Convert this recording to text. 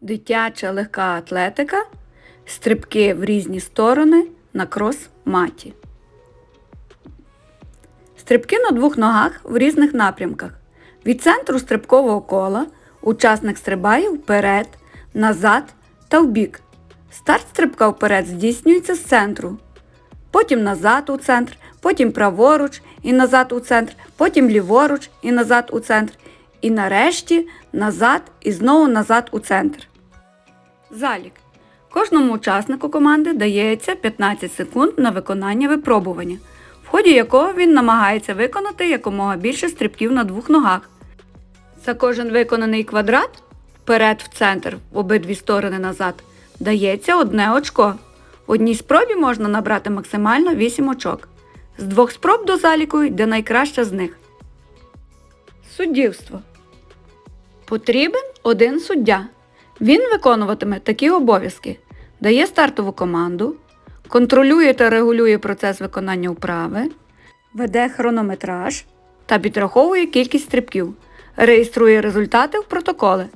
Дитяча легка атлетика, стрибки в різні сторони на крос-маті. Стрибки на двох ногах в різних напрямках. Від центру стрибкового кола учасник стрибає вперед, назад та вбік. Старт стрибка вперед здійснюється з центру. Потім назад у центр, потім праворуч і назад у центр, потім ліворуч і назад у центр. І нарешті назад і знову назад у центр. Залік. Кожному учаснику команди дається 15 секунд на виконання випробування, в ході якого він намагається виконати якомога більше стрибків на двох ногах. За кожен виконаний квадрат вперед в центр, в обидві сторони назад, дається одне очко. В одній спробі можна набрати максимально 8 очок. З двох спроб до заліку йде найкраща з них. Суддівство. Потрібен один суддя. Він виконуватиме такі обов'язки: дає стартову команду, контролює та регулює процес виконання вправи, веде хронометраж та підраховує кількість стрибків, реєструє результати в протоколи.